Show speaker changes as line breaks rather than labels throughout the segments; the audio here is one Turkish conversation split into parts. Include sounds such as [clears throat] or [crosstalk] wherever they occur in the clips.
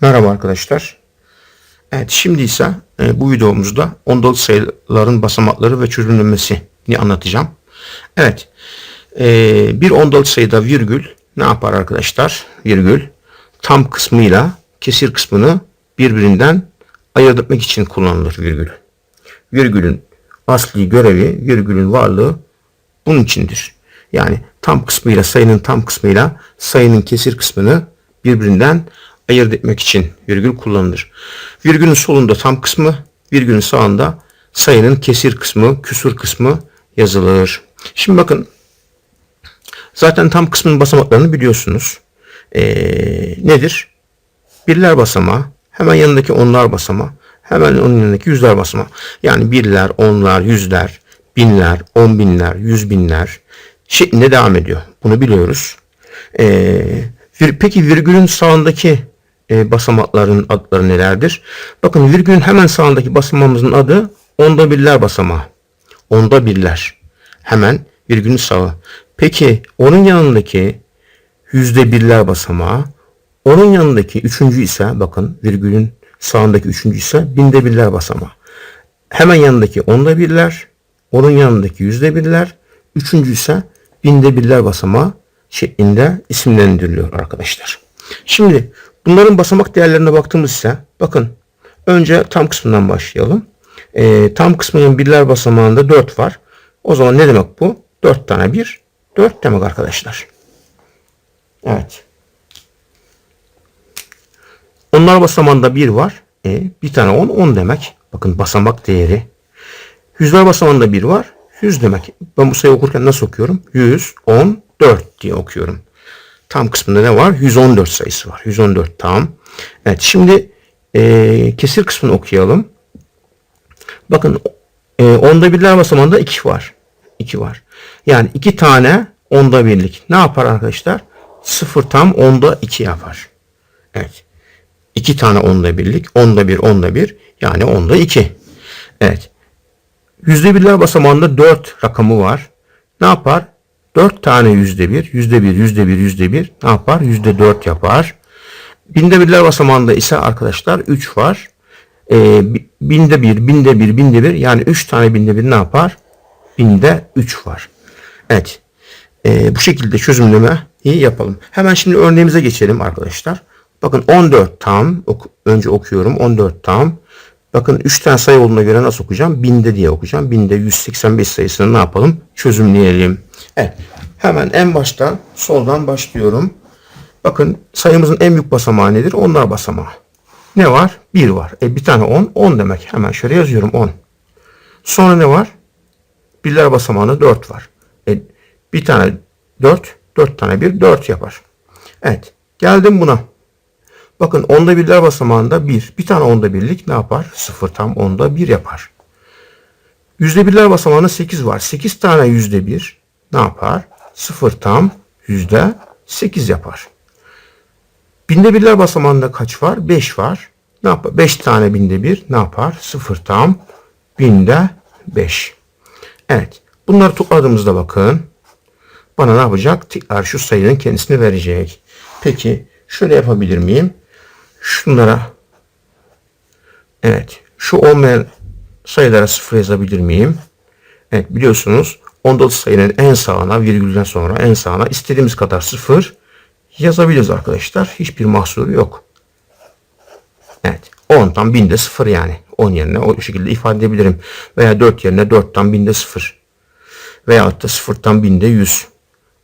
Merhaba arkadaşlar. Evet şimdi ise e, bu videomuzda ondalı sayıların basamakları ve çözümlenmesini anlatacağım. Evet e, bir ondalı sayıda virgül ne yapar arkadaşlar? Virgül tam kısmıyla kesir kısmını birbirinden ayırt etmek için kullanılır virgül. Virgülün asli görevi virgülün varlığı bunun içindir. Yani tam kısmıyla sayının tam kısmıyla sayının kesir kısmını birbirinden ayırt etmek için virgül kullanılır. Virgülün solunda tam kısmı, virgülün sağında sayının kesir kısmı, küsur kısmı yazılır. Şimdi bakın zaten tam kısmının basamaklarını biliyorsunuz. Ee, nedir? Birler basamağı, hemen yanındaki onlar basamağı, hemen onun yanındaki yüzler basamağı. Yani birler, onlar, yüzler, binler, on binler, yüz binler şeklinde devam ediyor. Bunu biliyoruz. Ee, peki virgülün sağındaki e, basamakların adları nelerdir? Bakın virgülün hemen sağındaki basamağımızın adı onda birler basamağı. Onda birler. Hemen virgülün sağı. Peki onun yanındaki yüzde birler basamağı. Onun yanındaki üçüncü ise bakın virgülün sağındaki üçüncü ise binde birler basamağı. Hemen yanındaki onda birler. Onun yanındaki yüzde birler. Üçüncü ise binde birler basamağı şeklinde isimlendiriliyor arkadaşlar. Şimdi bunların basamak değerlerine baktığımız ise bakın önce tam kısmından başlayalım. E, tam kısmının birler basamağında 4 var. O zaman ne demek bu? 4 tane 1. 4 demek arkadaşlar. Evet. Onlar basamağında 1 var. E, bir tane 10. 10 demek. Bakın basamak değeri. Yüzler basamağında 1 var. 100 demek. Ben bu sayı okurken nasıl okuyorum? 114 diye okuyorum. Tam kısmında ne var? 114 sayısı var. 114 tam. Evet şimdi e, kesir kısmını okuyalım. Bakın e, onda birler basamağında 2 var. 2 var. Yani 2 tane onda birlik. Ne yapar arkadaşlar? 0 tam onda 2 yapar. Evet. 2 tane onda birlik. Onda bir onda bir. Yani onda 2. Evet. Yüzde birler basamağında 4 rakamı var. Ne yapar? 4 tane yüzde bir, yüzde bir, yüzde bir, yüzde bir ne yapar? Yüzde 4 yapar. Binde birler basamağında ise arkadaşlar 3 var. Ee, binde bir, binde bir, binde bir yani 3 tane binde bir ne yapar? Binde 3 var. Evet. Ee, bu şekilde çözümleme iyi yapalım. Hemen şimdi örneğimize geçelim arkadaşlar. Bakın 14 tam. Oku, önce okuyorum. 14 tam. Bakın 3 tane sayı olduğuna göre nasıl okuyacağım? Binde diye okuyacağım. Binde 185 sayısını ne yapalım? Çözümleyelim. Evet. Hemen en baştan soldan başlıyorum. Bakın sayımızın en büyük basamağı nedir? Onlar basamağı. Ne var? 1 var. E bir tane 10. 10 demek. Hemen şöyle yazıyorum 10. Sonra ne var? Birler basamağında 4 var. E bir tane 4. 4 tane 1. 4 yapar. Evet. Geldim buna. Bakın onda birler basamağında 1. Bir tane onda birlik ne yapar? 0 tam onda 1 yapar. Yüzde birler basamağında 8 var. 8 tane yüzde 1 ne yapar? 0 tam yüzde 8 yapar. Binde birler basamağında kaç var? 5 var. Ne yapar? 5 tane binde 1 ne yapar? 0 tam binde 5. Evet. Bunları topladığımızda bakın. Bana ne yapacak? Tekrar şu sayının kendisini verecek. Peki şöyle yapabilir miyim? Şunlara evet şu olmayan sayılara sıfır yazabilir miyim? Evet biliyorsunuz ondalı sayının en sağına virgülden sonra en sağına istediğimiz kadar sıfır yazabiliriz arkadaşlar. Hiçbir mahsuru yok. Evet 10 tam binde sıfır yani. 10 yerine o şekilde ifade edebilirim. Veya 4 yerine 4 tam binde sıfır. Veya da 0 tam binde 100.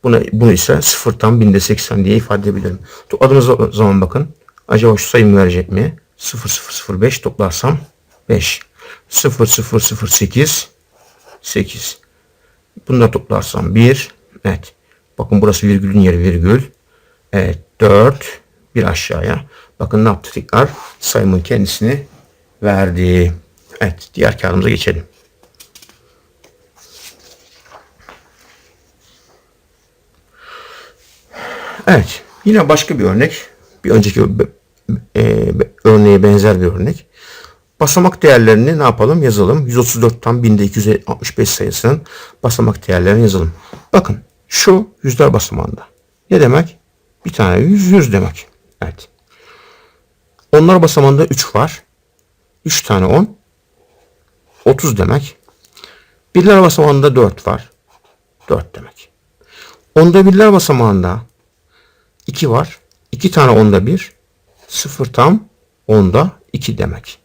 Buna, bunu ise 0 tam binde 80 diye ifade edebilirim. Topladığımız zaman bakın. Acaba şu sayımı verecek mi? 0005 toplarsam 5. 0008 8. Bunları toplarsam 1. Evet. Bakın burası virgülün yeri virgül. Evet 4. Bir aşağıya. Bakın ne yaptı tekrar? Sayımın kendisini verdi. Evet. Diğer kağıdımıza geçelim. Evet. Yine başka bir örnek. Bir önceki e, örneğe benzer bir örnek. Basamak değerlerini ne yapalım? Yazalım. 134'ten 1265 sayısının basamak değerlerini yazalım. Bakın şu yüzler basamağında. Ne demek? Bir tane yüz yüz demek. Evet. Onlar basamağında 3 var. 3 tane 10. 30 demek. Birler basamağında 4 var. 4 demek. Onda birler basamağında 2 var. 2 tane onda 1. 0 tam onda 2 demek.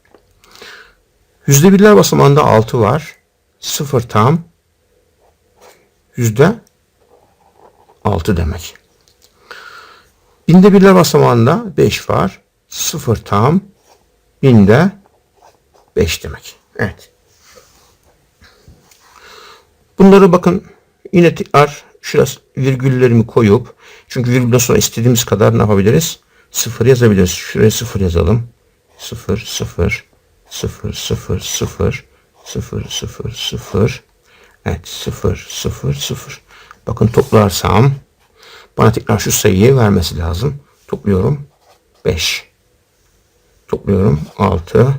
Yüzde birler basamağında 6 var. 0 tam yüzde 6 demek. Binde birler basamağında 5 var. 0 tam binde 5 demek. Evet. Bunları bakın yine tekrar şurası virgüllerimi koyup çünkü virgülden sonra istediğimiz kadar ne yapabiliriz? Sıfır yazabiliriz. Şuraya sıfır yazalım. Sıfır, sıfır, sıfır, sıfır, sıfır, sıfır, sıfır, sıfır. Evet, sıfır, sıfır, sıfır. Bakın toplarsam bana tekrar şu sayıyı vermesi lazım. Topluyorum. 5. Topluyorum. 6.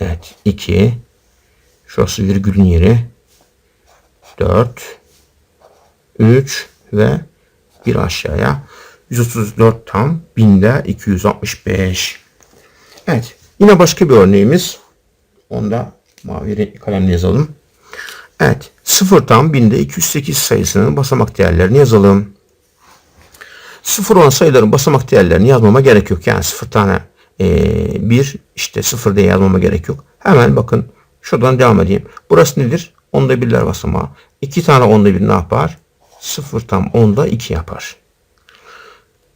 Evet. 2. Şurası virgülün yeri. 4. 3 ve bir aşağıya 134 tam binde 265. Evet. Yine başka bir örneğimiz. Onda mavi kalemle yazalım. Evet. 0 tam binde 208 sayısının basamak değerlerini yazalım. 0 olan sayıların basamak değerlerini yazmama gerek yok. Yani 0 tane e, 1 işte 0 diye yazmama gerek yok. Hemen bakın şuradan devam edeyim. Burası nedir? Onda birler basamağı. 2 tane onda bir ne yapar? 0 tam onda 2 yapar.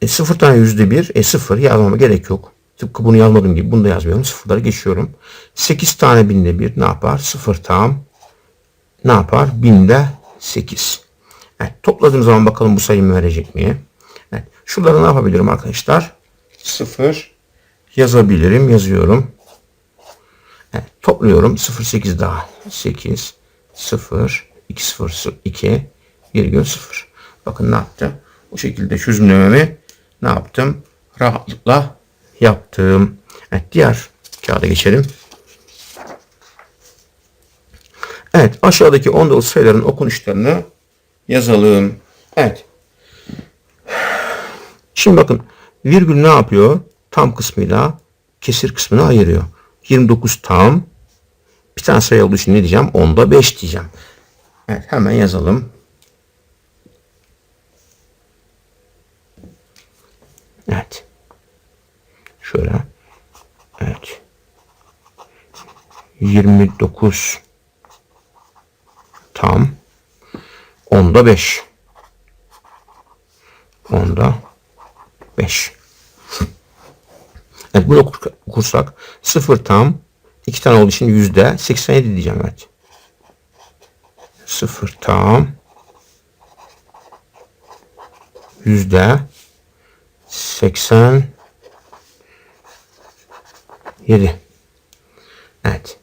E, 0 tane yüzde 1. E 0 yazmama gerek yok. Tıpkı bunu yazmadığım gibi bunu da yazmıyorum. Sıfırları geçiyorum. 8 tane binde 1 ne yapar? 0 tam ne yapar? Binde 8. Evet, topladığım zaman bakalım bu sayımı verecek mi? Evet, şuraları ne yapabilirim arkadaşlar? 0 yazabilirim. Yazıyorum. Evet, topluyorum. 0 8 daha 8 0 2 0 2 virgül 0. Bakın ne yaptı? Bu şekilde çözümlememi ne yaptım? Rahatlıkla yaptım. Evet, diğer kağıda geçelim. Evet aşağıdaki ondalı sayıların okunuşlarını yazalım. Evet. Şimdi bakın virgül ne yapıyor? Tam kısmıyla kesir kısmını ayırıyor. 29 tam. Bir tane sayı olduğu için ne diyeceğim? Onda 5 diyeceğim. Evet hemen yazalım. Evet. Şöyle. Evet. 29 tam. Onda 5. Onda 5. Evet bunu okur, okursak 0 tam 2 tane olduğu için yüzde 87 diyeceğim evet. 0 tam yüzde 87 Evet.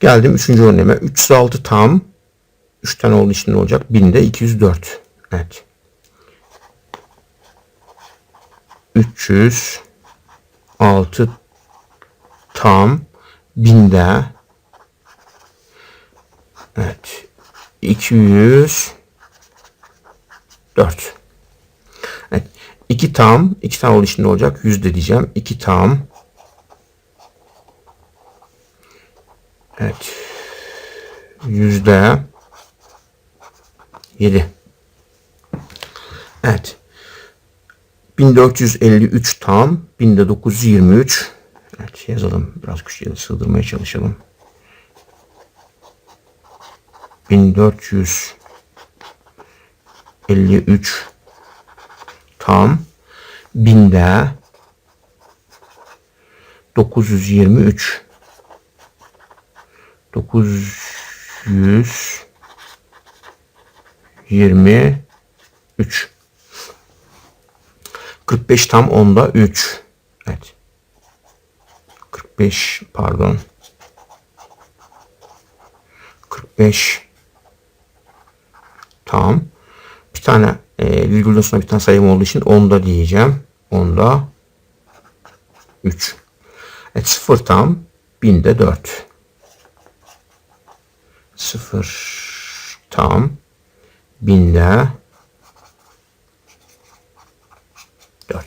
Geldim üçüncü örneğime. 306 tam 3 tane olduğu için ne olacak? 1000'de 204. Evet. 306 tam 1000'de Evet. 204. Evet. 2 tam. 2 tam olduğu için ne olacak? Yüzde diyeceğim. 2 tam. Evet. Yüzde 7. Evet. 1453 tam. 1923. Evet yazalım. Biraz küçüğe sığdırmaya çalışalım. 1453 tam binde 923 923 45 tam onda 3 evet. 45 pardon. 45 tam bir tane e, virgülden sonra bir tane sayım olduğu için onda diyeceğim onda 3 evet 0 tam binde 4 0 tam binde 4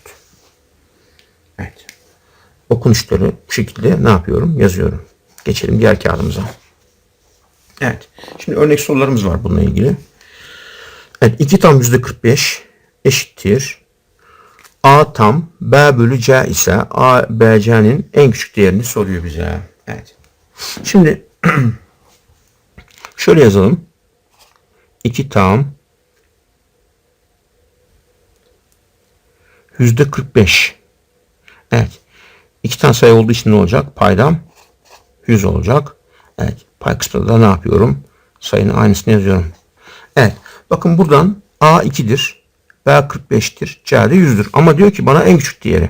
evet okunuşları bu şekilde ne yapıyorum? Yazıyorum. Geçelim diğer kağıdımıza. Evet. Şimdi örnek sorularımız var bununla ilgili. Evet. 2 tam yüzde 45 eşittir. A tam B bölü C ise A, B, C'nin en küçük değerini soruyor bize. Evet. Şimdi [clears throat] şöyle yazalım. 2 tam yüzde 45. Evet. İki tane sayı olduğu için ne olacak? Paydam 100 olacak. Evet. Pay kısmında da ne yapıyorum? Sayının aynısını yazıyorum. Evet. Bakın buradan A 2'dir. B 45'tir. C de 100'dür. Ama diyor ki bana en küçük değeri.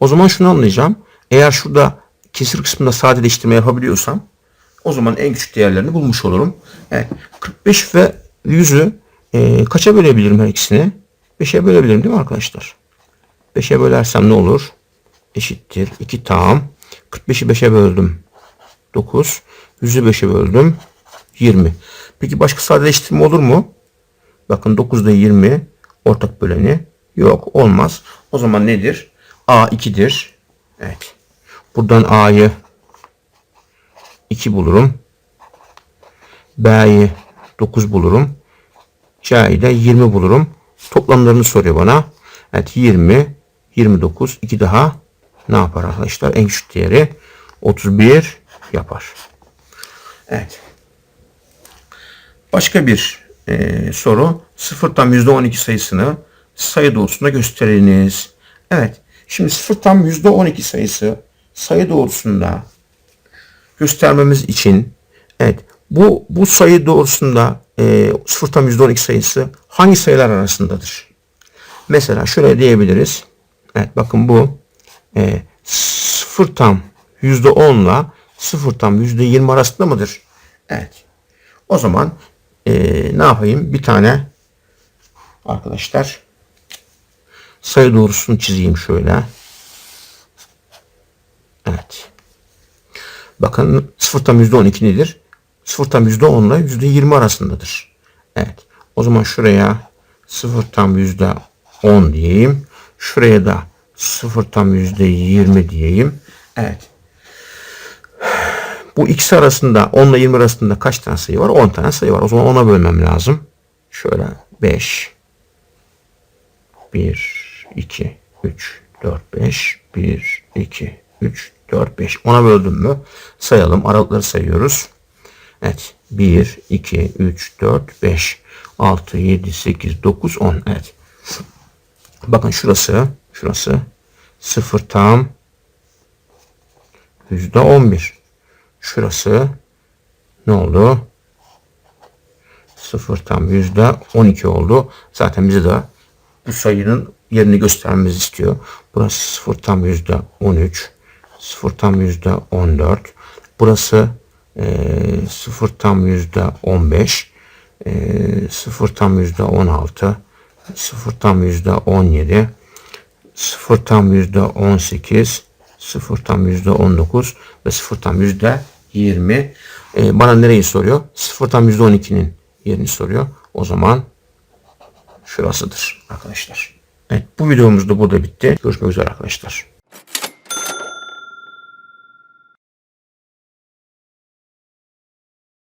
O zaman şunu anlayacağım. Eğer şurada kesir kısmında sadeleştirme yapabiliyorsam o zaman en küçük değerlerini bulmuş olurum. Evet. 45 ve 100'ü e, kaça bölebilirim her ikisini? 5'e bölebilirim değil mi arkadaşlar? 5'e bölersem ne olur? Eşittir. 2 tam. 45'i 5'e böldüm. 9. 100'ü 5'e böldüm. 20. Peki başka sadeleştirme olur mu? Bakın 9'da 20 ortak böleni yok olmaz. O zaman nedir? A 2'dir. Evet. Buradan A'yı 2 bulurum. B'yi 9 bulurum. C'yi de 20 bulurum. Toplamlarını soruyor bana. Evet 20, 29, 2 daha ne yapar arkadaşlar? En küçük değeri 31 yapar. Evet. Başka bir e, soru. Sıfırdan %12 sayısını sayı doğrusunda gösteriniz. Evet. Şimdi sıfırdan %12 sayısı sayı doğrusunda göstermemiz için evet bu bu sayı doğrusunda e, sıfırdan %12 sayısı hangi sayılar arasındadır? Mesela şöyle diyebiliriz. Evet bakın bu e, 0 tam %10 ile 0 tam %20 arasında mıdır? Evet. O zaman e, ne yapayım? Bir tane arkadaşlar sayı doğrusunu çizeyim şöyle. Evet. Bakın 0 tam %12 nedir? 0 tam %10 ile %20 arasındadır. Evet. O zaman şuraya 0 tam %10 diyeyim. Şuraya da 0 tam %20 diyeyim. Evet. Bu ikisi arasında 10 ile 20 arasında kaç tane sayı var? 10 tane sayı var. O zaman 10'a bölmem lazım. Şöyle 5 1 2 3 4 5 1 2 3 4 5 10'a böldüm mü? Sayalım. Aralıkları sayıyoruz. Evet. 1 2 3 4 5 6 7 8 9 10. Evet. Bakın şurası şurası 0 tam yüzde 11. Şurası ne oldu? 0 tam yüzde 12 oldu. Zaten bize de bu sayının yerini göstermemizi istiyor. Burası 0 tam yüzde 13. 0 tam yüzde 14. Burası e, 0 tam yüzde 15. E, 0 tam yüzde 16. 0 tam yüzde 17. 0 tam yüzde 18. 0 tam yüzde 19 ve 0 tam yüzde 20. E, bana nereyi soruyor? 0 tam yüzde 12'nin yerini soruyor. O zaman şurasıdır arkadaşlar. Evet bu videomuz da burada bitti. Görüşmek üzere arkadaşlar.